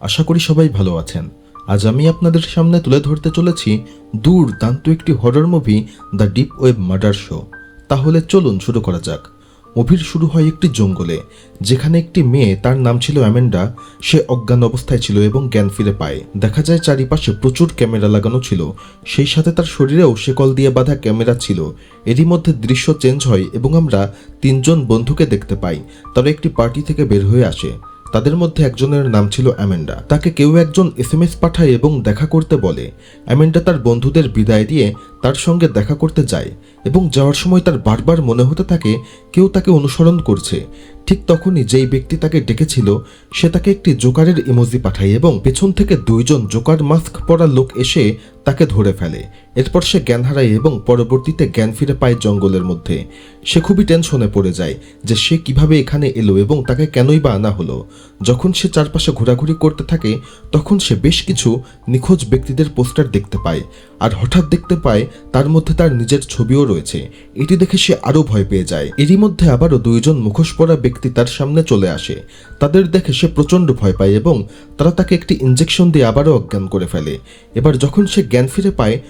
আশা করি সবাই ভালো আছেন। আজ আমি আপনাদের সামনে তুলে ধরতে চলেছি দুর্দান্ত একটি horror movie the deep web murder show তাহলে চলুন শুরু করা যাক। মুভির শুরু হয় একটি জঙ্গলে, যেখানে একটি মেয়ে, তার নাম ছিল অ্যামেন্ডা, সে অজ্ঞান অবস্থায় ছিল এবং জ্ঞান ফিরে পায়। দেখা যায় চারিপাশে প্রচুর ক্যামেরা লাগানো ছিল, সেই সাথে তার শরীরেও শেকল দিয়ে বাঁধা ক্যামেরা ছিল। এরই মধ্যে দৃশ্য চেঞ্জ হয় এবং আমরা তিনজন বন্ধুকে দেখতে পাই। তারা একটি পার্টি থেকে বের হয়ে আসে। তাদের মধ্যে একজনের নাম ছিল অ্যামেন্ডা। তাকে কেউ একজন এসএমএস পাঠায় এবং দেখা করতে বলে। অ্যামেন্ডা তার বন্ধুদের বিদায় দিয়ে তার সঙ্গে দেখা করতে যায় এবং যাওয়ার সময় তার বারবার মনে হতে থাকে, কেউ তাকে অনুসরণ করছে। ঠিক তখনই যেই ব্যক্তি তাকে ডেকেছিল, সে তাকে একটি জোকারের ইমোজি পাঠায় এবং পেছন থেকে দুইজন জোকার মাস্ক পরা লোক এসে তাকে ধরে ফেলে। এরপর সে জ্ঞান হারায় এবং পরবর্তীতে জ্ঞান ফিরে পায় জঙ্গলের মধ্যে। সে খুবই টেনশনে পড়ে যায় যে সে কীভাবে এখানে এলো এবং তাকে কেনই বা আনা হলো। যখন সে চারপাশে ঘোরাঘুরি করতে থাকে, তখন সে বেশ কিছু নিখোঁজ ব্যক্তিদের পোস্টার দেখতে পায় আর হঠাৎ দেখতে পায় তার মধ্যে তার নিজের ছবিও রয়েছে। এটি দেখে সে আরও ভয় পেয়ে যায়। এরই মধ্যে আবারও দুইজন মুখোশ পরা ব্যক্তি তার সামনে চলে আসে। তাদের দেখে সে প্রচণ্ড ভয় পায় এবং তারা তাকে একটি ইঞ্জেকশন দিয়ে আবারও অজ্ঞান করে ফেলে। এবার যখন সে জ্ঞান ফিরে পায়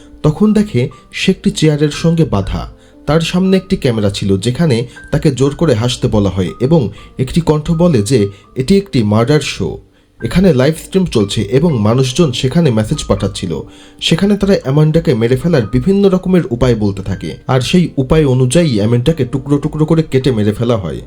দেখে সে একটি চেয়ারের সঙ্গে বাধা। তার সামনে একটি ক্যামেরা ছিল যেখানে তাকে জোর করে হাসতে বলা হয় এবং একটি কণ্ঠ বলে যে, এটি একটি মার্ডার শো। এখানে লাইভ স্ট্রিম চলছে এবং মানুষজন সেখানে মেসেজ পাঠাচ্ছিল। সেখানে তারা অ্যামান্ডাকে মেরে ফেলার বিভিন্ন রকমের উপায় বলতে থাকে। আর সেই উপায় অনুযায়ী অ্যামেন্ডাকে টুকরো টুকরো করে কেটে মেরে ফেলা হয়।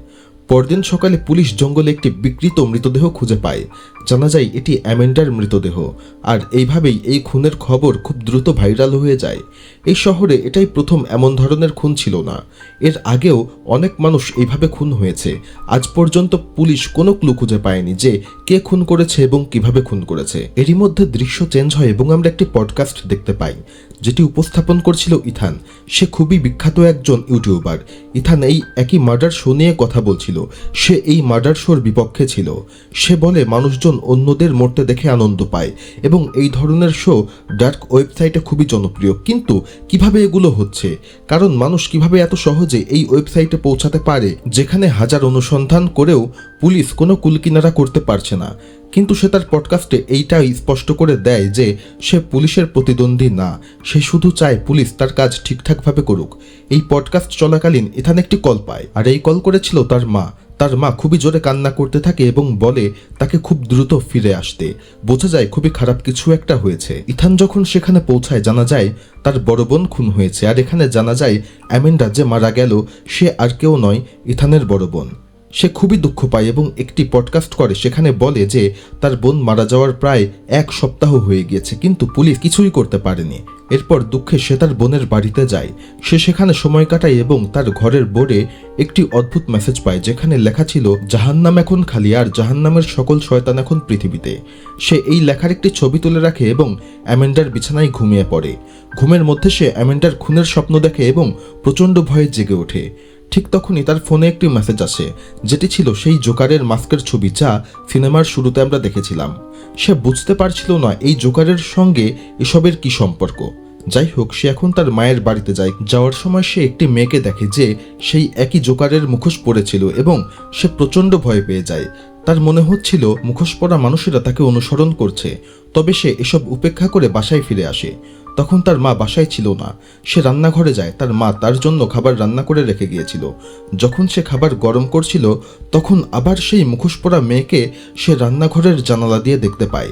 পরদিন সকালে পুলিশ জঙ্গলে একটি বিকৃত মৃতদেহ খুঁজে পায়। জানা যায়, এটি অ্যামেন্ডার মৃতদেহ। আর এইভাবেই এই খুনের খবর খুব দ্রুত ভাইরাল হয়ে যায়। এই শহরে এটাই প্রথম এমন ধরনের খুন ছিল না। এর আগেও অনেক মানুষ এইভাবে খুন হয়েছে। আজ পর্যন্ত পুলিশ কোনো ক্লু খুঁজে পায়নি যে কে খুন করেছে এবং কীভাবে খুন করেছে। এরই মধ্যে দৃশ্য চেঞ্জ হয় এবং আমরা একটি পডকাস্ট দেখতে পাই, যেটি উপস্থাপন করছিল ইথান। সে খুবই বিখ্যাত একজন ইউটিউবার। ইথান এই একই মার্ডার শো নিয়ে কথা বলছিল। সে এই মার্ডার শোর বিপক্ষে ছিল। সে বলে, মানুষজন অন্যদের মরতে দেখে আনন্দ পায় এবং এই ধরনের শো ডার্ক ওয়েবসাইটে খুবই জনপ্রিয়। কিন্তু কীভাবে এগুলো হচ্ছে? কারণ মানুষ কীভাবে এত সহজে এই ওয়েবসাইটে পৌঁছাতে পারে, যেখানে হাজার অনুসন্ধান করেও পুলিশ কোনো কুলকিনারা করতে পারছে না। কিন্তু সে তার পডকাস্টে এইটাই স্পষ্ট করে দেয় যে সে পুলিশের প্রতিদ্বন্দ্বী না। সে শুধু চায় পুলিশ তার কাজ ঠিকঠাকভাবে করুক। এই পডকাস্ট চলাকালীন এখানে একটি কল পায়, আর এই কল করেছিল তার মা। তার মা খুবই জোরে কান্না করতে থাকে এবং বলে তাকে খুব দ্রুত ফিরে আসতে। বোঝা যায় খুবই খারাপ কিছু একটা হয়েছে। ইথান যখন সেখানে পৌঁছায়, জানা যায় তার বড় বোন খুন হয়েছে, আর এখানে জানা যায় অ্যামেন্ডা যে মারা গেল, সে আর কেউ নয়, ইথানের বড় বোন। সে খুবই দুঃখ পায় এবং একটি পডকাস্ট করে। সেখানে বলে যে, তার বোন মারা যাওয়ার প্রায় এক সপ্তাহ হয়ে গিয়েছে, কিন্তু পুলিশ কিছুই করতে পারেনি। এরপর দুঃখে সে তার বোনের বাড়িতে যায়। সে সেখানে সময় কাটায় এবং তার ঘরের বোর্ডে একটি অদ্ভুত মেসেজ পায়, যেখানে লেখা ছিল, জাহান্নাম এখন খালি, আর জাহান্নামের সকল শয়তান এখন পৃথিবীতে। সে এই লেখার একটি ছবি তুলে রাখে এবং অ্যামেন্ডার বিছানায় ঘুমিয়ে পড়ে। ঘুমের মধ্যে সে অ্যামেন্ডার খুনের স্বপ্ন দেখে এবং প্রচণ্ড ভয়ে জেগে ওঠে। ঠিক তখনই তার ফোনে একটি মেসেজ আসে, যেটি ছিল সেই জোকারের মাস্কের ছবি যা সিনেমার শুরুতে আমরা দেখেছিলাম। সে বুঝতে পারছিল না এই জোকারের সঙ্গে এসবের কি সম্পর্ক। যাই হোক, সে এখন তার মায়ের বাড়িতে যায়। যাওয়ার সময় সে একটি মেয়েকে দেখে যে সেই একই জোকারের মুখোশ পড়েছিল এবং সে প্রচণ্ড ভয় পেয়ে যায়। তার মনে হচ্ছিল মুখোশ পরা মানুষেরা তাকে অনুসরণ করছে, তবে সে এসব উপেক্ষা করে বাসায় ফিরে আসে। তখন তার মা বাসায় ছিল না। সে রান্নাঘরে যায়, তার মা তার জন্য খাবার রান্না করে রেখে গিয়েছিল। যখন সে খাবার গরম করছিল, তখন আবার সেই মুখোশ পরা মেয়েকে সে রান্নাঘরের জানালা দিয়ে দেখতে পায়।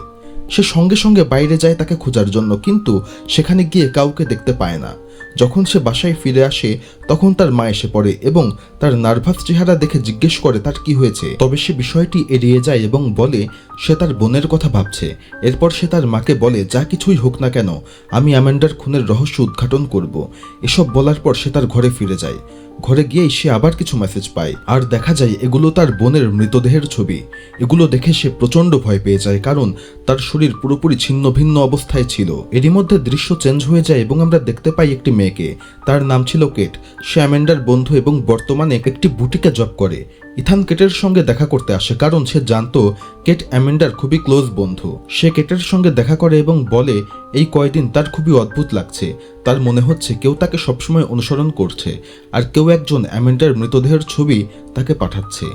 সে সঙ্গে সঙ্গে বাইরে যায় তাকে খোঁজার জন্য, কিন্তু সেখানে গিয়ে কাউকে দেখতে পায় না। যখন সে বাসায় ফিরে আসে, তখন তার মা এসে পড়ে এবং তার নার্ভাস চেহারা দেখে জিজ্ঞেস করে তার কি হয়েছে। তবে সে বিষয়টি এড়িয়ে যায় এবং বলে, সে তার বোনের কথা ভাবছে। এরপর সে তার মাকে বলে, যা কিছুই হোক না কেন, আমি অ্যামেন্ডার খুনের রহস্য উদ্ঘাটন করব। এসব বলার পর সে তার ঘরে ফিরে যায়। ঘরে গিয়েই সে আবার কিছু মেসেজ পায়। আর দেখা যায়, এগুলো তার বোনের মৃতদেহের ছবি। এগুলো দেখে সে প্রচণ্ড ভয় পেয়ে যায়, কারণ তার শরীর পুরোপুরি ছিন্ন ভিন্ন অবস্থায় ছিল। এরই মধ্যে দৃশ্য চেঞ্জ হয়ে যায় এবং আমরা দেখতে পাই একটি মেয়েকে। তার নাম ছিল কেট। সে অ্যামেন্ডার বন্ধু এবং বর্তমানে একটি বুটিকে জব করে। ইথান কেটের সঙ্গে দেখা করতে আসে, কারণ সে জানতো কেট অ্যামেন্ডার খুবই ক্লোজ বন্ধু। সে কেটের সঙ্গে দেখা করে এবং বলে এই কয়দিন তার খুবই অদ্ভুত লাগছে। তার মনে হচ্ছে কেউ তাকে সবসময় অনুসরণ করছে আর কেউ একজন অ্যামেন্ডার মৃতদেহের ছবি তাকে পাঠাচ্ছে।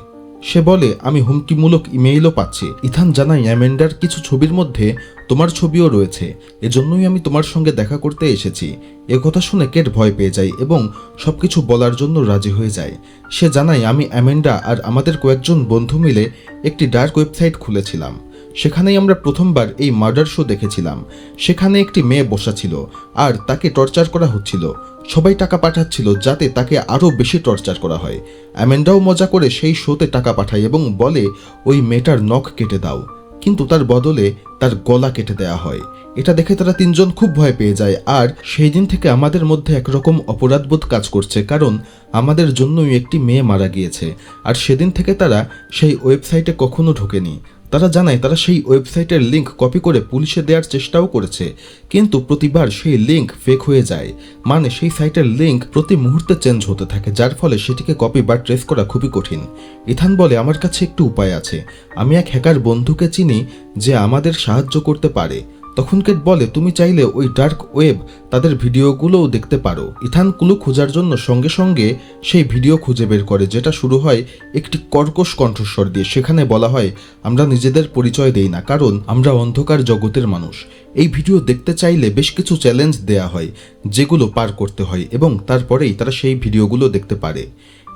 সে বলে, আমি হুমকিমূলক ইমেইলও পাচ্ছি। ইথান জানাই, অ্যামেন্ডার, কিছু ছবির মধ্যে তোমার ছবিও রয়েছে। এজন্যই আমি তোমার সঙ্গে দেখা করতে এসেছি। কথা শুনে কেট ভয় পেয়ে যায় এবং সবকিছু বলার জন্য রাজি হয়ে যায়। সে জানায়, আমি অ্যামেন্ডা আর আমাদের কয়েকজন বন্ধু মিলে একটি ডার্ক ওয়েবসাইট খুলেছিলাম। সেখানেই আমরা প্রথমবার এই মার্ডার শো দেখেছিলাম। সেখানে একটি মেয়ে বসা ছিল আর তাকে টর্চার করা হচ্ছিল। সবাই টাকা পাঠাচ্ছিল যাতে তাকে আরও বেশি টর্চার করা হয়। অ্যামেন্ডাও মজা করে সেই শোতে টাকা পাঠায় এবং বলে, ওই মেয়েটার নখ কেটে দাও। কিন্তু তার বদলে তার গলা কেটে দেয়া হয়। এটা দেখে তারা তিনজন খুব ভয় পেয়ে যায় আর সেই দিন থেকে আমাদের মধ্যে একরকম অপরাধবোধ কাজ করছে কারণ আমাদের জন্যই একটি মেয়ে মারা গিয়েছে। আর সেদিন থেকে তারা সেই ওয়েবসাইটে কখনো ঢোকেনি। তারা জানায়, তারা সেই ওয়েবসাইটের লিঙ্ক কপি করে পুলিশে দেওয়ার চেষ্টাও করেছে, কিন্তু প্রতিবার সেই লিঙ্ক ফেক হয়ে যায়। মানে সেই সাইটের লিঙ্ক প্রতি মুহূর্তে চেঞ্জ হতে থাকে, যার ফলে সেটিকে কপি বা ট্রেস করা খুবই কঠিন। ইথান বলে, আমার কাছে একটু উপায় আছে। আমি এক হ্যাকার বন্ধুকে চিনি যে আমাদের সাহায্য করতে পারে। তখন কেট বলে, তুমি চাইলে ওই ডার্ক ওয়েব তাদের ভিডিওগুলোও দেখতে পারো। ইথান কুলু খোঁজার জন্য সঙ্গে সঙ্গে সেই ভিডিও খুঁজে বের করে, যেটা শুরু হয় একটি কর্কশ কণ্ঠস্বর দিয়ে। সেখানে বলা হয়, আমরা নিজেদের পরিচয় দেই না, কারণ আমরা অন্ধকার জগতের মানুষ। এই ভিডিও দেখতে চাইলে বেশ কিছু চ্যালেঞ্জ দেয়া হয়, যেগুলো পার করতে হয় এবং তারপরেই তারা সেই ভিডিওগুলো দেখতে পারে।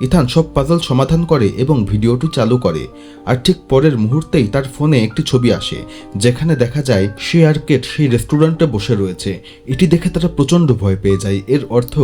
ইথান সব পাজল সমাধান করে এবং ভিডিওটি চালু করে। আর ঠিক পরের মুহূর্তেই তার ফোনে একটি ছবি আসে, যেখানে দেখা যায় সে আর কেট সেই রেস্টুরেন্টে বসে রয়েছে। এটি দেখে তারা প্রচণ্ড ভয় পেয়ে যায়। এর অর্থ,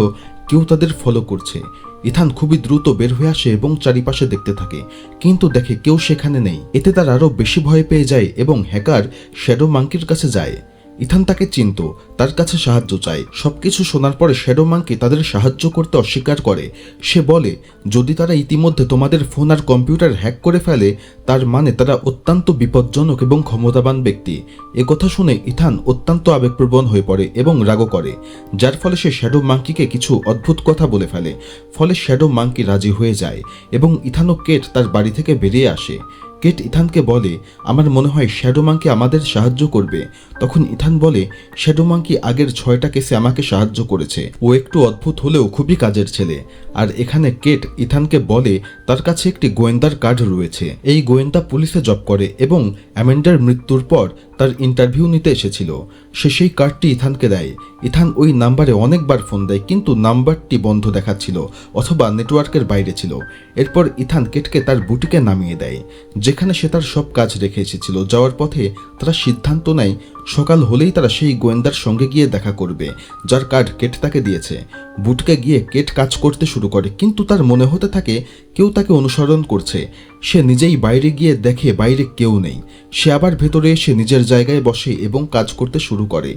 কেউ তাদের ফলো করছে। ইথান খুবই দ্রুত বের হয়ে আসে এবং চারিপাশে দেখতে থাকে। কিন্তু দেখে কেউ সেখানে নেই। এতে তার আরও বেশি ভয় পেয়ে যায় এবং হ্যাকার শ্যাডো মাঙ্কির কাছে যায়। ইথান তাকে চিনত, তার কাছে সাহায্য চায়। সবকিছু শোনার পরে শ্যাডো মাঙ্কি তাদের সাহায্য করতে অস্বীকার করে। সে বলে, যদি তারা ইতিমধ্যে তোমাদের ফোন আর কম্পিউটার হ্যাক করে ফেলে, তার মানে তারা অত্যন্ত বিপজ্জনক এবং ক্ষমতাবান ব্যক্তি। কথা শুনে ইথান অত্যন্ত আবেগপ্রবণ হয়ে পড়ে এবং রাগও করে, যার ফলে সে শ্যাডো মাঙ্কিকে কিছু অদ্ভুত কথা বলে ফেলে। ফলে শ্যাডো মাঙ্কি রাজি হয়ে যায় এবং ইথান কেট তার বাড়ি থেকে বেরিয়ে আসে। কেট ইথানকে বলে, আমার মনে হয় শ্যাডো মাঙ্কি আমাদের সাহায্য করবে। তখন ইথান বলে, শ্যাডো মাঙ্কি আগের ছয়টা কেসে আমাকে সাহায্য করেছে। ও একটু অদ্ভুত হলেও খুবই কাজের ছেলে। আর এখানে কেট ইথানকে বলে, তার কাছে একটি গোয়েন্দার কার্ড রয়েছে। এই গোয়েন্দা পুলিশে জব করে এবং অ্যামেন্ডার মৃত্যুর পর তার ইন্টারভিউ নিতে এসেছিল। সে সেই কার্ডটি ইথানকে দেয়। ইথান ওই নাম্বারে অনেকবার ফোন দেয়, কিন্তু নাম্বারটি বন্ধ দেখাচ্ছিল অথবা নেটওয়ার্কের বাইরে ছিল। এরপর ইথান কেটকে তার বুটিকে নামিয়ে দেয়। যেখানে সে তার সব কাজ রেখে এসেছিল, যাওয়ার পথে তারা সিদ্ধান্ত নেয়, সকাল হলেই তারা সেই গোয়েন্দার সঙ্গে গিয়ে দেখা করবে, যার কার্ড কেট তাকে দিয়েছে। বুটকে গিয়ে কেট কাজ করতে শুরু করে, কিন্তু তার মনে হতে থাকে কেউ তাকে অনুসরণ করছে। সে নিজেই বাইরে গিয়ে দেখে বাইরে কেউ নেই। সে আবার ভেতরে এসে নিজের জায়গায় বসে এবং কাজ করতে শুরু করে।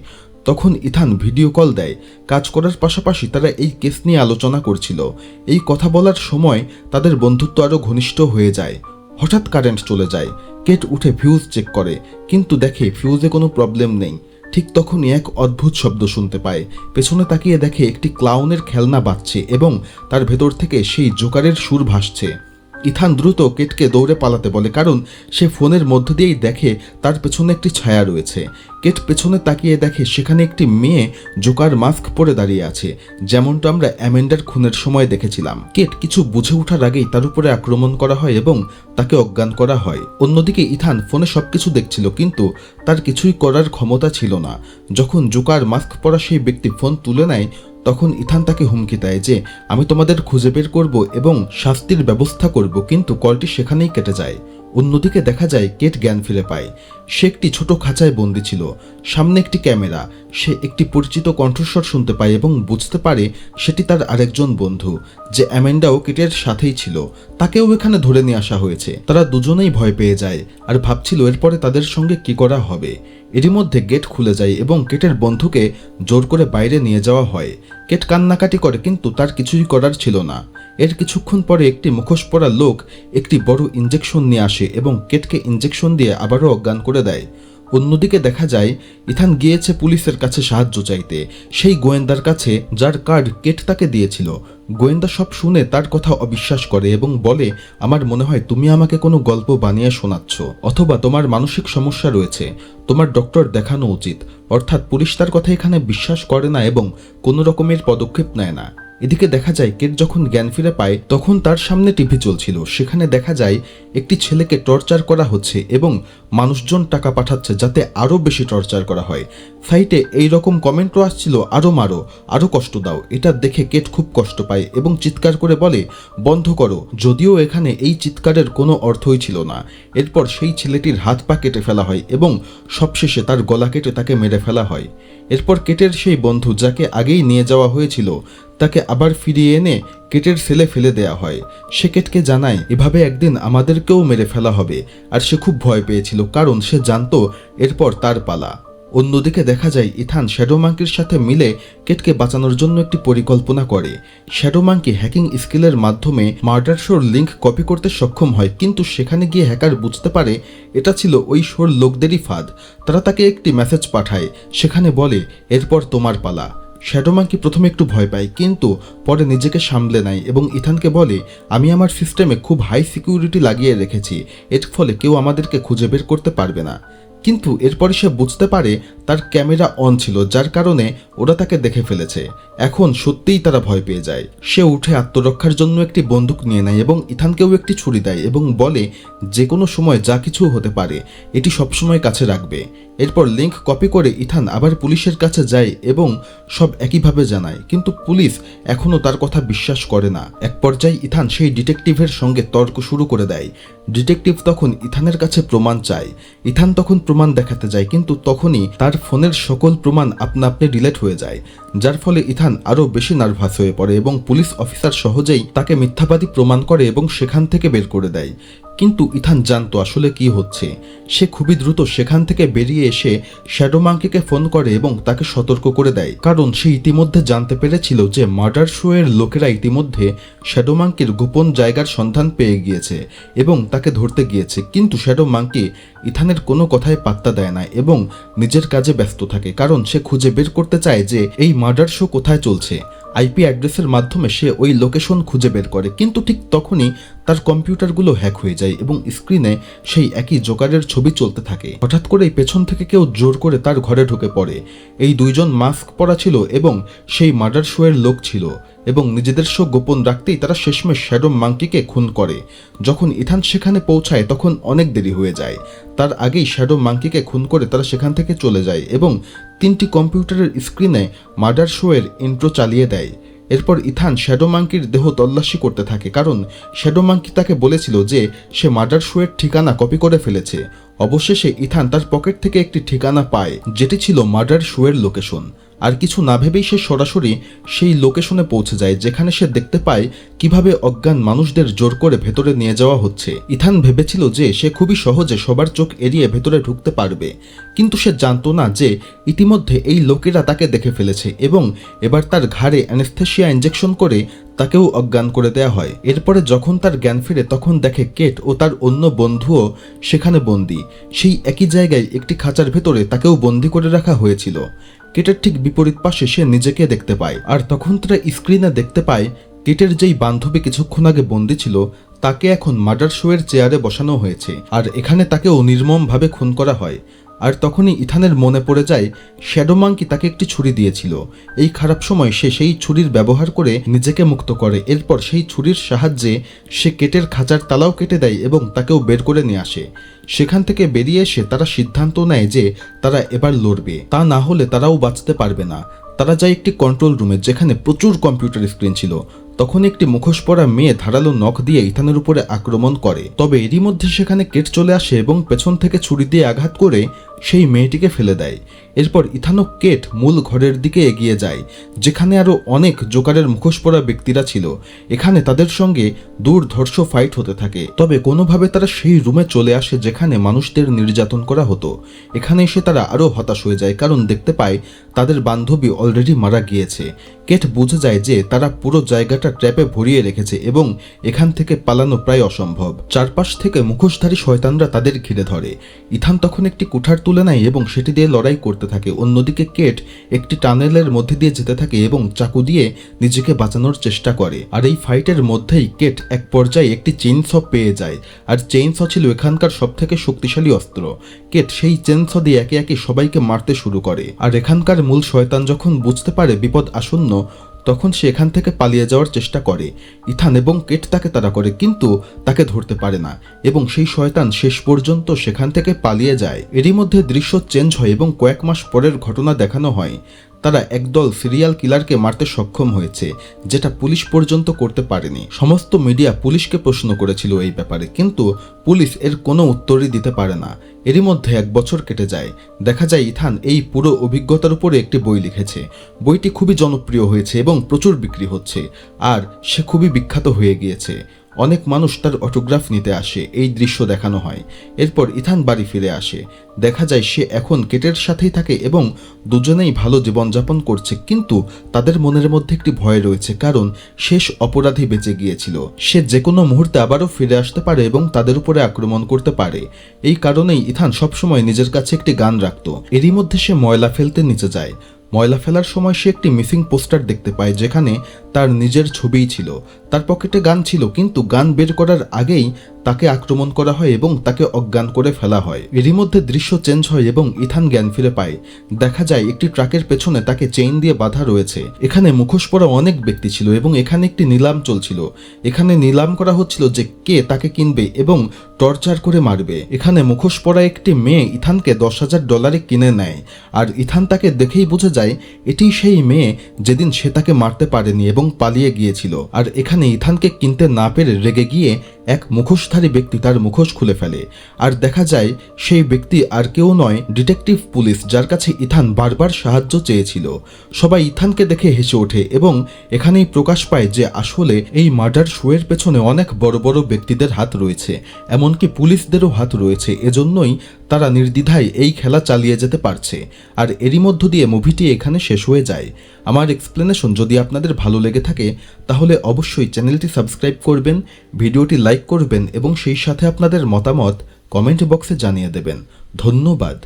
তখন ইথান ভিডিও কল দেয়। কাজ করার পাশাপাশি তারা এই কেস নিয়ে আলোচনা করছিল। এই কথা বলার সময় তাদের বন্ধুত্ব আরও ঘনিষ্ঠ হয়ে যায়। হঠাৎ কারেন্ট চলে যায়। কেট উঠে ফিউজ চেক করে, কিন্তু দেখে ফিউজে কোনো প্রবলেম নেই। ঠিক তখনই এক অদ্ভুত শব্দ শুনতে পায়। পেছনে তাকিয়ে দেখে একটি ক্লাউনের খেলনা বাজছে এবং তার ভেতর থেকে সেই জোকারের সুর ভাসছে। ইথান দ্রুত কেটকে দৌড়ে পালাতে বলে, কারণ সে ফোনের মধ্য দিয়েই দেখে তার পেছনে একটি ছায়া রয়েছে। কেট পেছনে তাকিয়ে দেখে সেখানে একটি মেয়ে জোকার মাস্ক পরে দাঁড়িয়ে আছে, যেমনটা আমরা অ্যামেন্ডার খুনের সময় দেখেছিলাম। কেট কিছু বুঝে ওঠার আগেই তার উপরে আক্রমণ করা হয় এবং তাকে অজ্ঞান করা হয়। অন্যদিকে ইথান ফোনে সবকিছু দেখছিল, কিন্তু তার কিছুই করার ক্ষমতা ছিল না। যখন জোকার মাস্ক পরা সেই ব্যক্তি ফোন তুলে নেয় তখন ইথান তাকে হুমকি দেয় যে, আমি তোমাদের খুঁজে বের করব এবং শাস্তির ব্যবস্থা করব, কিন্তু কলটি সেখানেই কেটে যায়। অন্যদিকে দেখা যায়, কেট জ্ঞান ফিরে পায়। সে একটি ছোট খাঁচায় বন্দি ছিল। সামনে একটি ক্যামেরা। সে একটি পরিচিত কণ্ঠস্বর শুনতে পায় এবং বুঝতে পারে সেটি তার আরেকজন বন্ধু, যে অ্যামেন্ডাও কেটের সাথেই ছিল। তাকেও এখানে ধরে নিয়ে আসা হয়েছে। তারা দুজনেই ভয় পেয়ে যায়। আর ভাবছিল, এরপরে তাদের সঙ্গে কি করা হবে? এরই মধ্যে গেট খুলে যায় এবং কেটের বন্ধুকে জোর করে বাইরে নিয়ে যাওয়া হয়। কেট কান্নাকাটি করে কিন্তু তার কিছুই করার ছিল না। এর কিছুক্ষণ পরে একটি মুখোশ পরা লোক একটি বড় ইঞ্জেকশন নিয়ে আসে এবং কেটকে ইঞ্জেকশন দিয়ে আবারও অজ্ঞান করে দেয়। অন্যদিকে দেখা যায়, ইথান গিয়েছে পুলিশের কাছে সাহায্য চাইতে। সেই গোয়েন্দার কাছে, যার কার্ড কেট তাকে দিয়েছিল। গোয়েন্দা সব শুনে তার কথা অবিশ্বাস করে এবং বলে, আমার মনে হয় তুমি আমাকে কোনো গল্প বানিয়ে শোনাচ্ছ, অথবা তোমার মানসিক সমস্যা রয়েছে। তোমার ডক্টর দেখানো উচিত। অর্থাৎ পুলিশ তার কথা এখানে বিশ্বাস করে না এবং কোনো রকমের পদক্ষেপ নেয় না। এদিকে দেখা যায় কেট যখন জ্ঞান ফিরে পায়, তখন তার সামনে টিভি চলছিল। সেখানে দেখা যায়, একটি ছেলেকে টর্চার করা হচ্ছে এবং মানুষজন টাকা পাঠাচ্ছে যাতে আরও বেশি টর্চার করা হয়। সাইটে এই রকম কমেন্টও আসছিল আরও মারো আরও কষ্ট দাও। এটা দেখে কেট খুব কষ্ট পায় এবং চিৎকার করে বলে, বন্ধ করো। যদিও এখানে এই চিৎকারের কোনো অর্থই ছিল না। এরপর সেই ছেলেটির হাত পা কেটে ফেলা হয় এবং সবশেষে তার গলা কেটে তাকে মেরে ফেলা হয়। এরপর কেটের সেই বন্ধু, যাকে আগেই নিয়ে যাওয়া হয়েছিল তাকে আবার ফিরিয়ে এনে কেটের সেলে ফেলে দেয়া হয়। সে কেটকে জানায়, এভাবে একদিন আমাদেরকেও মেরে ফেলা হবে। আর সে খুব ভয় পেয়েছিল, কারণ সে জানত এরপর তার পালা। অন্যদিকে দেখা যায়, ইথান শ্যাডো মাঙ্কির সাথে মিলে কেটকে বাঁচানোর জন্য একটি পরিকল্পনা করে। শ্যাডো মাঙ্কি হ্যাকিং স্কিলের মাধ্যমে মার্ডার শোর লিঙ্ক কপি করতে সক্ষম হয়, কিন্তু সেখানে গিয়ে হ্যাকার বুঝতে পারে, এটা ছিল ওই শোর লোকদেরই ফাঁদ। তারা তাকে একটি মেসেজ পাঠায়, সেখানে বলে, এরপর তোমার পালা। শ্যাডো মাঙ্কি প্রথমে একটু ভয় পায়, কিন্তু পরে নিজেকে সামলে নেয় এবং ইথানকে বলে, আমি আমার সিস্টেমে খুব হাই সিকিউরিটি লাগিয়ে রেখেছি, এর ফলে কেউ আমাদেরকে খুঁজে বের করতে পারবে না। কিন্তু এরপরে সে বুঝতে পারে তার ক্যামেরা অন ছিল, যার কারণে ওরা তাকে দেখে ফেলেছে। এখন সত্যিই তারা ভয় পেয়ে যায়। সে উঠে আত্মরক্ষার জন্য একটি বন্দুক নিয়ে নেয় এবং ইথানকেও একটি ছুরি দেয় এবং বলে যে কোনো সময় যা কিছু হতে পারে, এটি সবসময় কাছে রাখবে। এরপর লিঙ্ক কপি করে ইথান আবার পুলিশের কাছে যায় এবং সব একইভাবে জানায়, কিন্তু পুলিশ এখনও তার কথা বিশ্বাস করে না। এক পর্যায়ে ইথান সেই ডিটেকটিভের সঙ্গে তর্ক শুরু করে দেয়। ডিটেকটিভ তখন ইথানের কাছে প্রমাণ চায়। ইথান তখন প্রমাণ দেখাতে যায়, কিন্তু তখনই তার ফোনের সকল প্রমাণ আপনা আপনি ডিলেট হয়ে যায়। যার ফলে ইথান আরও বেশি নার্ভাস হয়ে পড়ে এবং পুলিশ অফিসার সহজেই তাকে মিথ্যাবাদী প্রমাণ করে এবং সেখান থেকে বের করে দেয়। কিন্তু ইথান জানতো আসলে কি হচ্ছে। সে খুবই দ্রুত সেখান থেকে বেরিয়ে এসে শ্যাডো মাঙ্কিকে ফোন করে এবং তাকে সতর্ক করে দেয়। কারণ সে ইতিমধ্যে জানতে পেরেছিল যে মার্ডার শো এর লোকেরা ইতিমধ্যে শ্যাডো মাঙ্কির গোপন জায়গার সন্ধান পেয়ে গিয়েছে এবং তাকে ধরতে গিয়েছে। কিন্তু শ্যাডো মাঙ্কি ইথানের কোনো কথায় পাত্তা দেয় না এবং নিজের কাজে ব্যস্ত থাকে। কারণ সে খুঁজে বের করতে চায় যে এই মার্ডার শো কোথায় চলছে। আইপি অ্যাড্রেসের মাধ্যমে সে ওই লোকেশন খুঁজে বের করে। কিন্তু ঠিক তখনই তার কম্পিউটারগুলো হ্যাক হয়ে যায় এবং স্ক্রিনে সেই একই জোকারের ছবি চলতে থাকে। হঠাৎ করেই পেছন থেকে কেউ জোর করে তার ঘরে ঢুকে পড়ে। এই দুইজন মাস্ক পরা ছিল এবং সেই মার্ডার শোয়ের লোক ছিল এবং নিজেদের শো গোপন রাখতেই তারা শেষমেশ শ্যাডো মাঙ্কিকে খুন করে। যখন ইথান সেখানে পৌঁছায়, তখন অনেক দেরি হয়ে যায়। তার আগেই শ্যাডো মাঙ্কিকে খুন করে তারা সেখান থেকে চলে যায় এবং তিনটি কম্পিউটারের স্ক্রিনে মার্ডার শোয়ের ইন্ট্রো চালিয়ে দেয়। এরপর ইথান শ্যাডো মাঙ্কির দেহ তল্লাশি করতে থাকে, কারণ শ্যাডো মাঙ্কি তাকে বলেছিল যে সে মার্ডার শোয়ের ঠিকানা কপি করে ফেলেছে। অবশেষে ইথান তার পকেট থেকে একটি ঠিকানা পায়, যেটি ছিল মার্ডার শোয়ের লোকেশন। আর কিছু না ভেবেই সে সরাসরি সেই লোকেশনে পৌঁছে যায়, যেখানে সে দেখতে পায় কীভাবে অজ্ঞান মানুষদের জোর করে ভেতরে নিয়ে যাওয়া হচ্ছে। ইথান ভেবেছিল যে সে খুবই সহজে সবার চোখ এড়িয়ে ভেতরে ঢুকতে পারবে, কিন্তু সে জানতো না যে ইতিমধ্যে এই লোকেরা তাকে দেখে ফেলেছে এবং এবার তার ঘাড়ে অ্যানেস্থেশিয়া ইঞ্জেকশন করে তাকেও অজ্ঞান করে দেয়া হয়। এরপরে যখন তার জ্ঞান ফিরে, তখন দেখে কেট ও তার অন্য বন্ধুও সেখানে বন্দি। সেই একই জায়গায় একটি খাঁচার ভেতরে তাকেও বন্দি করে রাখা হয়েছিল। কেটের ঠিক বিপরীত পাশে সে নিজেকে দেখতে পায়। আর তখন তারা স্ক্রিনে দেখতে পায়, কেটের যেই বান্ধবী কিছুক্ষণ আগে বন্দি ছিল, তাকে এখন মার্ডার শোয়ের চেয়ারে বসানো হয়েছে। আর এখানে তাকেও নির্মমভাবে খুন করা হয়। আর তখনই ইথানের মনে পড়ে যায় শ্যাডো মাঙ্কি তাকে একটি ছুরি দিয়েছিল। এই খারাপ সময় সে সেই ছুরির ব্যবহার করে নিজেকে মুক্ত করে। এরপর সেই ছুরির সাহায্যে সে কেটের খাঁচার তালাও কেটে দেয় এবং তাকেও বের করে নিয়ে আসে। সেখান থেকে বেরিয়ে এসে তারা সিদ্ধান্ত নেয় যে তারা এবার লড়বে। তা না হলে তারাও বাঁচতে পারবে না। তারা যায় একটি কন্ট্রোল রুমে যেখানে প্রচুর কম্পিউটার স্ক্রিন ছিল। তখন একটি মুখোশ পরা মেয়ে ধারালো নখ দিয়ে ইথানের উপরে আক্রমণ করে। তবে এরই মধ্যে সেখানে কেট চলে আসে এবং পেছন থেকে ছুরি দিয়ে আঘাত করে সেই মেয়েটিকে ফেলে দেয়। এরপর ইথানো কেট মূল ঘরের দিকে এগিয়ে যায়, যেখানে আরও অনেক জোকারের মুখোশ পরা ব্যক্তিরা ছিল। এখানে তাদের সঙ্গে দুর্ধর্ষ ফাইট হতে থাকে। তবে কোনোভাবে তারা সেই রুমে চলে আসে যেখানে মানুষদের নির্যাতন করা হতো। এখানে এসে তারা আরও হতাশ হয়ে যায়, কারণ দেখতে পায় তাদের বান্ধবী অলরেডি মারা গিয়েছে। কেট বুঝে যায় যে তারা পুরো জায়গাটা ট্র্যাপে ভরিয়ে রেখেছে এবং এখান থেকে পালানো প্রায় অসম্ভব। চারপাশ থেকে মুখোশধারী শয়তানরা তাদের ঘিরে ধরে। ইথান তখন একটি কুঠার তুলে নেয় এবং সেটি দিয়ে লড়াই করতে থাকে। অন্যদিকে কেট একটি টানেলের মধ্যে দিয়ে যেতে থাকে এবং চাকু দিয়ে নিজেকে বাঁচানোর চেষ্টা করে। আর এই ফাইটের মধ্যেই কেট এক পর্যায়ে একটি চেইনস পেয়ে যায়। আর চেইনস ছিল এখানকার সব থেকে শক্তিশালী অস্ত্র। কেট সেই চেইনস দিয়ে একে একে সবাইকে মারতে শুরু করে। আর এখানকার মূল শয়তান যখন বুঝতে পারে বিপদ আসন্ন তখন সে এখান থেকে পালিয়ে যাওয়ার চেষ্টা করে। ইথান এবং কেট তাকে তাড়া করে, কিন্তু তাকে ধরতে পারে না এবং সেই শয়তান শেষ পর্যন্ত সেখান থেকে পালিয়ে যায়। এরই মধ্যে দৃশ্য চেঞ্জ হয় এবং কয়েক মাস পরের ঘটনা দেখানো হয়। তারা একদল সিরিয়াল কিলারকে মারতে সক্ষম হয়েছে, যেটা পুলিশ পর্যন্ত করতে পারেনি। সমস্ত মিডিয়া পুলিশকে প্রশ্ন করেছিল এই ব্যাপারে, কিন্তু পুলিশ এর কোনো উত্তরই দিতে পারে না। এরই মধ্যে এক বছর কেটে যায়। দেখা যায় ইথান এই পুরো অভিজ্ঞতার উপরে একটি বই লিখেছে। বইটি খুবই জনপ্রিয় হয়েছে এবং প্রচুর বিক্রি হচ্ছে, আর সে খুবই বিখ্যাত হয়ে গিয়েছে। অনেক মানুষ তার অটোগ্রাফ নিতে আসে, এই দৃশ্য দেখানো হয়। এরপর ইথান বাড়ি ফিরে আসে। দেখা যায় সে এখন কেটের সাথেই থাকে এবং দুজনেই ভালো জীবনযাপন করছে, কিন্তু তাদের মনের মধ্যে একটি ভয় রয়েছে, কারণ শেষ অপরাধী বেঁচে গিয়েছিল। সে যে কোনো মুহূর্তে আবারও ফিরে আসতে পারে এবং তাদের উপরে আক্রমণ করতে পারে। এই কারণেই ইথান সবসময় নিজের কাছে একটি গান রাখত। এরই মধ্যে সে ময়লা ফেলতে নিচে যায়। ময়লা ফেলার সময় সে একটি মিসিং পোস্টার দেখতে পায় যেখানে তার নিজের ছবিই ছিল। তার পকেটে গান ছিল, কিন্তু গান বের করার আগেই তাকে আক্রমণ করা হয় এবং তাকে অজ্ঞান করে ফেলা হয়। এরই মধ্যে দৃশ্য চেঞ্জ হয় এবং ইথান জ্ঞান ফিরে পায়। দেখা যায়, একটি ট্রাকের পেছনে তাকে চেইন দিয়ে বাঁধা রয়েছে। এখানে মুখোশ পরা অনেক ব্যক্তি ছিল এবং এখানে একটি নিলাম চলছিল। এখানে নিলাম করা হচ্ছিল যে কে তাকে কিনবে এবং টর্চার করে মারবে। এখানে মুখোশ পরা একটি মেয়ে ইথানকে দশ হাজার ডলারে কিনে নেয়। আর ইথান তাকে দেখেই বুঝে যায়, এটি সেই মেয়ে যেদিন সে তাকে মারতে পারেনি এবং পালিয়ে গিয়েছিল। আর এখানে ইথানকে কিনতে না পেরে রেগে গিয়ে এক মুখোশধারী ব্যক্তি তার মুখোশ খুলে ফেলে। আর দেখা যায়, সেই ব্যক্তি আর কেউ নয়, ডিটেকটিভ পুলিশ, যার কাছে ইথান বারবার সাহায্য চেয়েছিল। সবাই ইথানকে দেখে হেসে ওঠে এবং এখানেই প্রকাশ পায় যে আসলে এই মার্ডার শোয়ের পেছনে অনেক বড় বড় ব্যক্তিদের হাত রয়েছে। এমনকি পুলিশদেরও হাত রয়েছে। এজন্যই তারা নির্দ্বিধায় এই খেলা চালিয়ে যেতে পারছে। আর এরই মধ্য দিয়ে মুভিটি এখানে শেষ হয়ে যায়। আমার এক্সপ্লেনেশন যদি আপনাদের ভালো লেগে থাকে, তাহলে অবশ্যই চ্যানেলটি সাবস্ক্রাইব করবেন, ভিডিওটি লাইক করবেন এবং সেই সাথে আপনাদের মতামত কমেন্ট বক্সে জানিয়ে দেবেন। ধন্যবাদ।